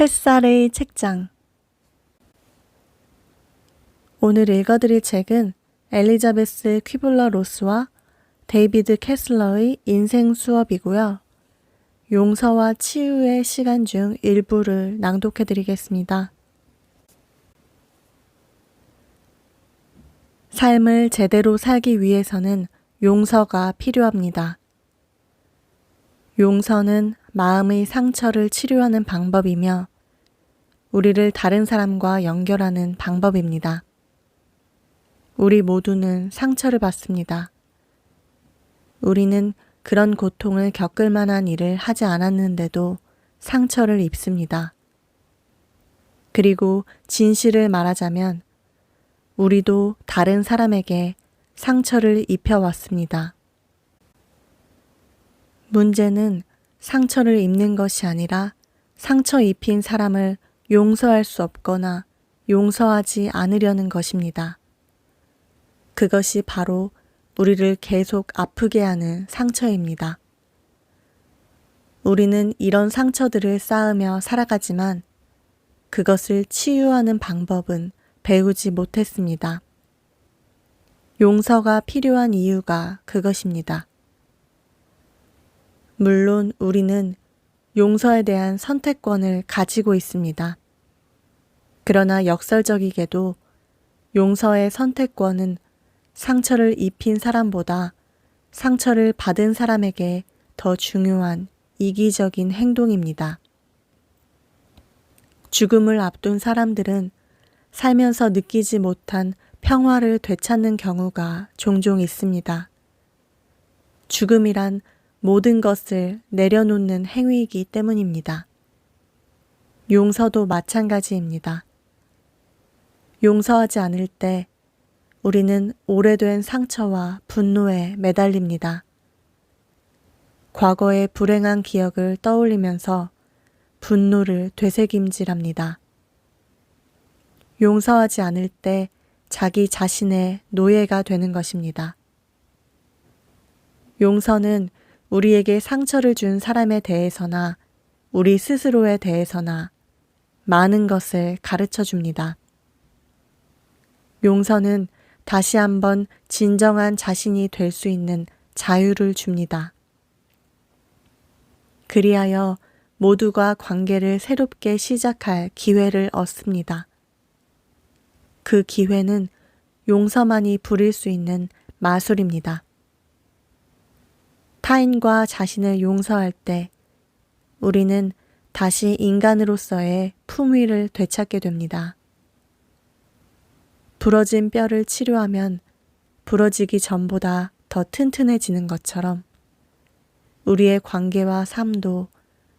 햇살의 책장 오늘 읽어드릴 책은 엘리자베스 퀴블러 로스와 데이비드 캐슬러의 인생 수업이고요. 용서와 치유의 시간 중 일부를 낭독해 드리겠습니다. 삶을 제대로 살기 위해서는 용서가 필요합니다. 용서는 마음의 상처를 치료하는 방법이며 우리를 다른 사람과 연결하는 방법입니다. 우리 모두는 상처를 받습니다. 우리는 그런 고통을 겪을 만한 일을 하지 않았는데도 상처를 입습니다. 그리고 진실을 말하자면 우리도 다른 사람에게 상처를 입혀왔습니다. 문제는 상처를 입는 것이 아니라 상처 입힌 사람을 용서할 수 없거나 용서하지 않으려는 것입니다. 그것이 바로 우리를 계속 아프게 하는 상처입니다. 우리는 이런 상처들을 쌓으며 살아가지만 그것을 치유하는 방법은 배우지 못했습니다. 용서가 필요한 이유가 그것입니다. 물론 우리는 용서에 대한 선택권을 가지고 있습니다. 그러나 역설적이게도 용서의 선택권은 상처를 입힌 사람보다 상처를 받은 사람에게 더 중요한 이기적인 행동입니다. 죽음을 앞둔 사람들은 살면서 느끼지 못한 평화를 되찾는 경우가 종종 있습니다. 죽음이란 모든 것을 내려놓는 행위이기 때문입니다. 용서도 마찬가지입니다. 용서하지 않을 때 우리는 오래된 상처와 분노에 매달립니다. 과거의 불행한 기억을 떠올리면서 분노를 되새김질합니다. 용서하지 않을 때 자기 자신의 노예가 되는 것입니다. 용서는 우리에게 상처를 준 사람에 대해서나 우리 스스로에 대해서나 많은 것을 가르쳐 줍니다. 용서는 다시 한번 진정한 자신이 될 수 있는 자유를 줍니다. 그리하여 모두가 관계를 새롭게 시작할 기회를 얻습니다. 그 기회는 용서만이 부릴 수 있는 마술입니다. 타인과 자신을 용서할 때 우리는 다시 인간으로서의 품위를 되찾게 됩니다. 부러진 뼈를 치료하면 부러지기 전보다 더 튼튼해지는 것처럼 우리의 관계와 삶도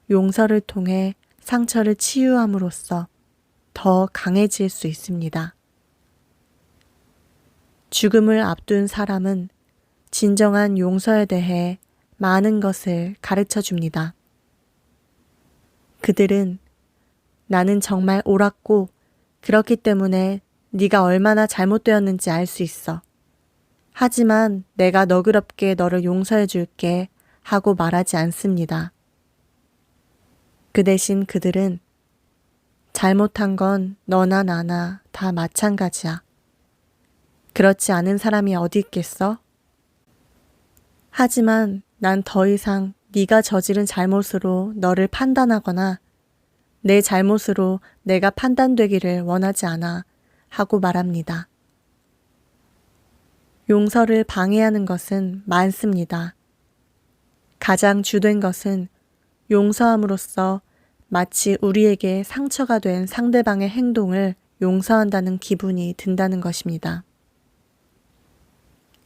용서를 통해 상처를 치유함으로써 더 강해질 수 있습니다. 죽음을 앞둔 사람은 진정한 용서에 대해 많은 것을 가르쳐 줍니다. 그들은 나는 정말 옳았고 그렇기 때문에 네가 얼마나 잘못되었는지 알 수 있어. 하지만 내가 너그럽게 너를 용서해 줄게 하고 말하지 않습니다. 그 대신 그들은 잘못한 건 너나 나나 다 마찬가지야. 그렇지 않은 사람이 어디 있겠어? 하지만 난 더 이상 네가 저지른 잘못으로 너를 판단하거나 내 잘못으로 내가 판단되기를 원하지 않아 하고 말합니다. 용서를 방해하는 것은 많습니다. 가장 주된 것은 용서함으로써 마치 우리에게 상처가 된 상대방의 행동을 용서한다는 기분이 든다는 것입니다.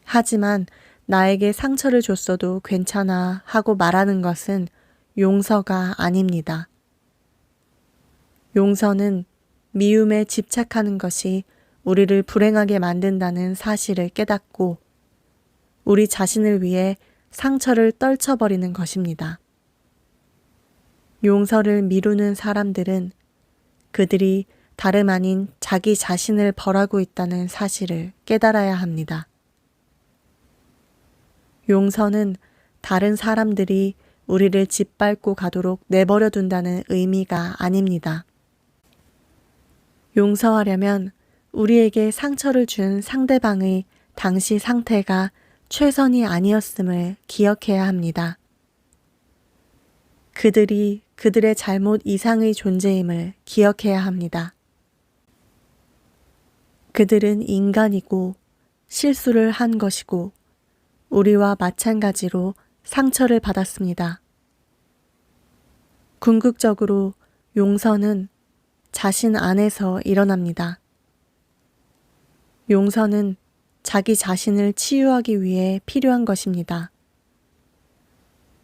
하지만 나에게 상처를 줬어도 괜찮아 하고 말하는 것은 용서가 아닙니다. 용서는 미움에 집착하는 것이 우리를 불행하게 만든다는 사실을 깨닫고 우리 자신을 위해 상처를 떨쳐버리는 것입니다. 용서를 미루는 사람들은 그들이 다름 아닌 자기 자신을 벌하고 있다는 사실을 깨달아야 합니다. 용서는 다른 사람들이 우리를 짓밟고 가도록 내버려 둔다는 의미가 아닙니다. 용서하려면 우리에게 상처를 준 상대방의 당시 상태가 최선이 아니었음을 기억해야 합니다. 그들이 그들의 잘못 이상의 존재임을 기억해야 합니다. 그들은 인간이고 실수를 한 것이고 우리와 마찬가지로 상처를 받았습니다. 궁극적으로 용서는 자신 안에서 일어납니다. 용서는 자기 자신을 치유하기 위해 필요한 것입니다.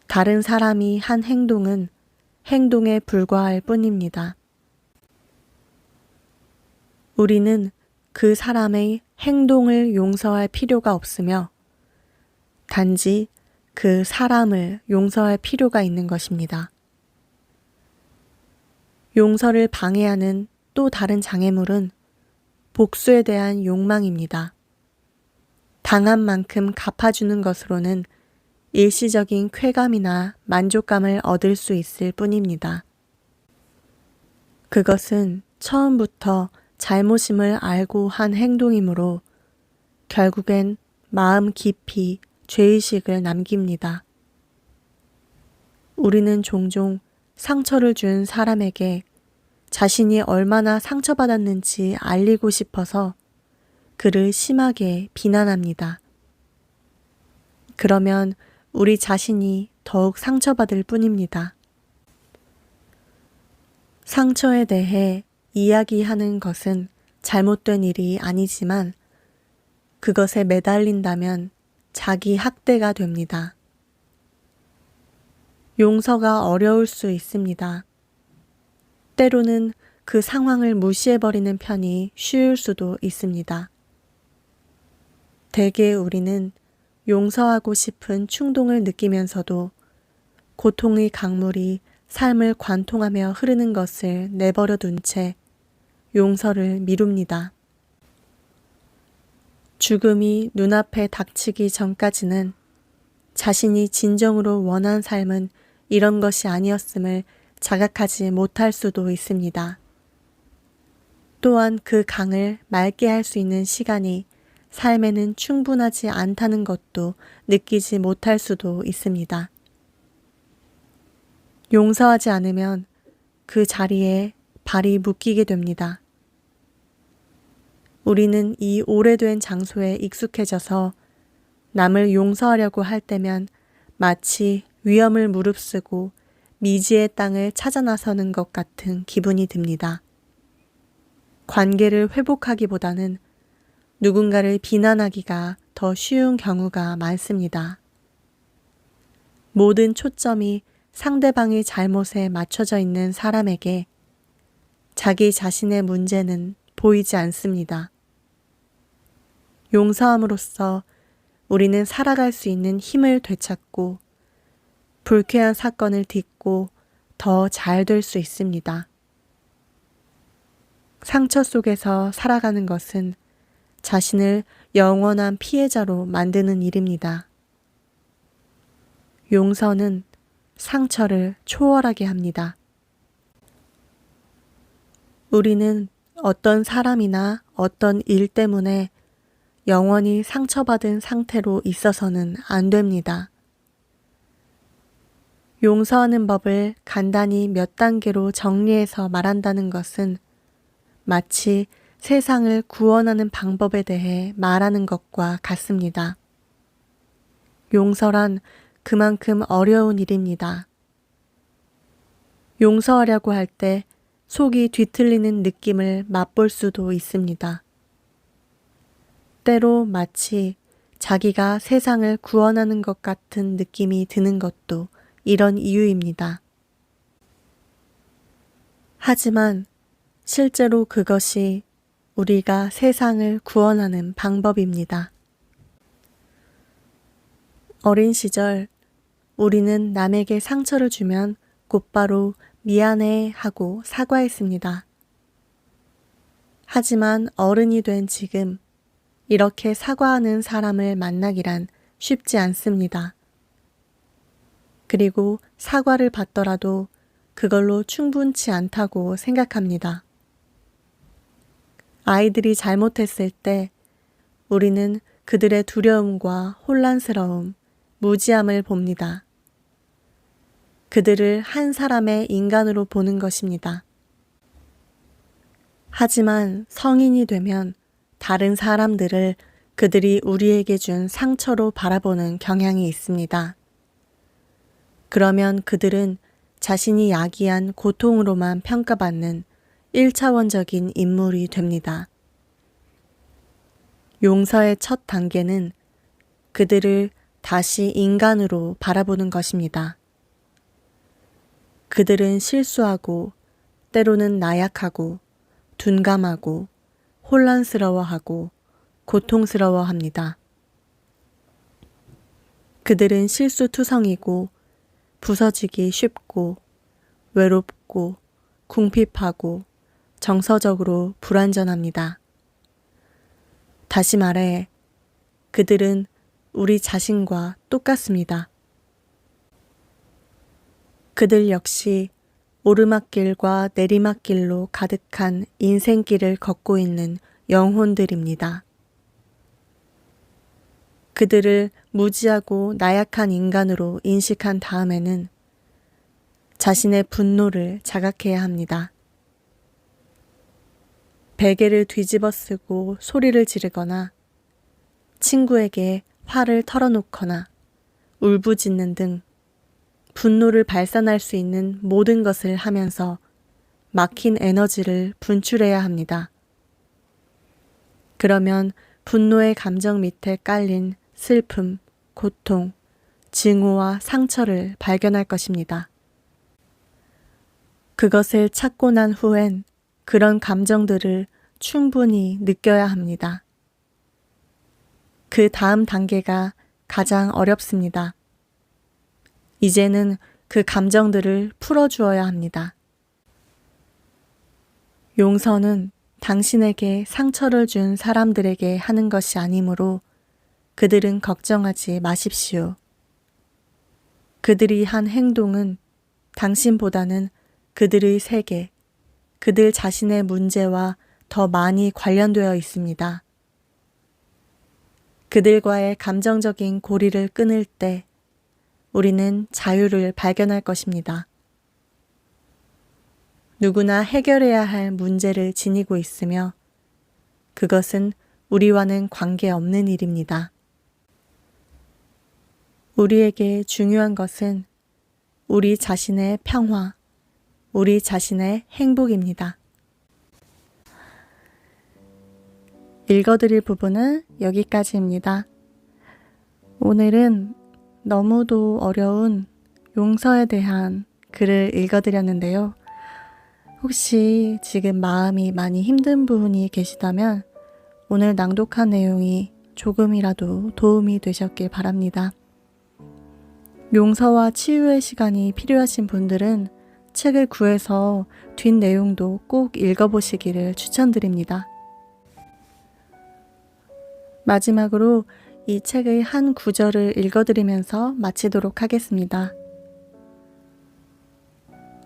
다른 사람이 한 행동은 행동에 불과할 뿐입니다. 우리는 그 사람의 행동을 용서할 필요가 없으며 단지 그 사람을 용서할 필요가 있는 것입니다. 용서를 방해하는 또 다른 장애물은 복수에 대한 욕망입니다. 당한 만큼 갚아주는 것으로는 일시적인 쾌감이나 만족감을 얻을 수 있을 뿐입니다. 그것은 처음부터 잘못임을 알고 한 행동이므로 결국엔 마음 깊이 죄의식을 남깁니다. 우리는 종종 상처를 준 사람에게 자신이 얼마나 상처받았는지 알리고 싶어서 그를 심하게 비난합니다. 그러면 우리 자신이 더욱 상처받을 뿐입니다. 상처에 대해 이야기하는 것은 잘못된 일이 아니지만 그것에 매달린다면 자기 학대가 됩니다. 용서가 어려울 수 있습니다. 때로는 그 상황을 무시해버리는 편이 쉬울 수도 있습니다. 대개 우리는 용서하고 싶은 충동을 느끼면서도 고통의 강물이 삶을 관통하며 흐르는 것을 내버려 둔 채 용서를 미룹니다. 죽음이 눈앞에 닥치기 전까지는 자신이 진정으로 원한 삶은 이런 것이 아니었음을 자각하지 못할 수도 있습니다. 또한 그 강을 맑게 할 수 있는 시간이 삶에는 충분하지 않다는 것도 느끼지 못할 수도 있습니다. 용서하지 않으면 그 자리에 발이 묶이게 됩니다. 우리는 이 오래된 장소에 익숙해져서 남을 용서하려고 할 때면 마치 위험을 무릅쓰고 미지의 땅을 찾아 나서는 것 같은 기분이 듭니다. 관계를 회복하기보다는 누군가를 비난하기가 더 쉬운 경우가 많습니다. 모든 초점이 상대방의 잘못에 맞춰져 있는 사람에게 자기 자신의 문제는 보이지 않습니다. 용서함으로써 우리는 살아갈 수 있는 힘을 되찾고 불쾌한 사건을 딛고 더 잘 될 수 있습니다. 상처 속에서 살아가는 것은 자신을 영원한 피해자로 만드는 일입니다. 용서는 상처를 초월하게 합니다. 우리는 어떤 사람이나 어떤 일 때문에 영원히 상처받은 상태로 있어서는 안 됩니다. 용서하는 법을 간단히 몇 단계로 정리해서 말한다는 것은 마치 세상을 구원하는 방법에 대해 말하는 것과 같습니다. 용서란 그만큼 어려운 일입니다. 용서하려고 할 때 속이 뒤틀리는 느낌을 맛볼 수도 있습니다. 때로 마치 자기가 세상을 구원하는 것 같은 느낌이 드는 것도 이런 이유입니다. 하지만 실제로 그것이 우리가 세상을 구원하는 방법입니다. 어린 시절 우리는 남에게 상처를 주면 곧바로 미안해 하고 사과했습니다. 하지만 어른이 된 지금 이렇게 사과하는 사람을 만나기란 쉽지 않습니다. 그리고 사과를 받더라도 그걸로 충분치 않다고 생각합니다. 아이들이 잘못했을 때 우리는 그들의 두려움과 혼란스러움, 무지함을 봅니다. 그들을 한 사람의 인간으로 보는 것입니다. 하지만 성인이 되면 다른 사람들을 그들이 우리에게 준 상처로 바라보는 경향이 있습니다. 그러면 그들은 자신이 야기한 고통으로만 평가받는 1차원적인 인물이 됩니다. 용서의 첫 단계는 그들을 다시 인간으로 바라보는 것입니다. 그들은 실수하고 때로는 나약하고 둔감하고 혼란스러워하고 고통스러워합니다. 그들은 실수투성이고 부서지기 쉽고 외롭고 궁핍하고 정서적으로 불완전합니다. 다시 말해, 그들은 우리 자신과 똑같습니다. 그들 역시 오르막길과 내리막길로 가득한 인생길을 걷고 있는 영혼들입니다. 그들을 무지하고 나약한 인간으로 인식한 다음에는 자신의 분노를 자각해야 합니다. 베개를 뒤집어 쓰고 소리를 지르거나 친구에게 화를 털어놓거나 울부짖는 등 분노를 발산할 수 있는 모든 것을 하면서 막힌 에너지를 분출해야 합니다. 그러면 분노의 감정 밑에 깔린 슬픔, 고통, 증오와 상처를 발견할 것입니다. 그것을 찾고 난 후엔 그런 감정들을 충분히 느껴야 합니다. 그 다음 단계가 가장 어렵습니다. 이제는 그 감정들을 풀어주어야 합니다. 용서는 당신에게 상처를 준 사람들에게 하는 것이 아니므로 그들은 걱정하지 마십시오. 그들이 한 행동은 당신보다는 그들의 세계, 그들 자신의 문제와 더 많이 관련되어 있습니다. 그들과의 감정적인 고리를 끊을 때 우리는 자유를 발견할 것입니다. 누구나 해결해야 할 문제를 지니고 있으며 그것은 우리와는 관계없는 일입니다. 우리에게 중요한 것은 우리 자신의 평화, 우리 자신의 행복입니다. 읽어드릴 부분은 여기까지입니다. 오늘은 너무도 어려운 용서에 대한 글을 읽어드렸는데요. 혹시 지금 마음이 많이 힘든 분이 계시다면 오늘 낭독한 내용이 조금이라도 도움이 되셨길 바랍니다. 용서와 치유의 시간이 필요하신 분들은 책을 구해서 뒷 내용도 꼭 읽어보시기를 추천드립니다. 마지막으로 이 책의 한 구절을 읽어드리면서 마치도록 하겠습니다.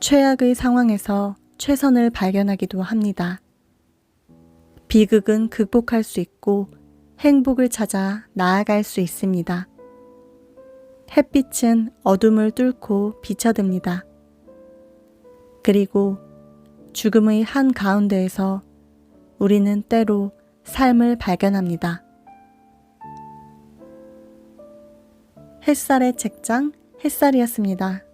최악의 상황에서 최선을 발견하기도 합니다. 비극은 극복할 수 있고 행복을 찾아 나아갈 수 있습니다. 햇빛은 어둠을 뚫고 비쳐듭니다. 그리고 죽음의 한 가운데에서 우리는 때로 삶을 발견합니다. 햇살의 책장 햇살이었습니다.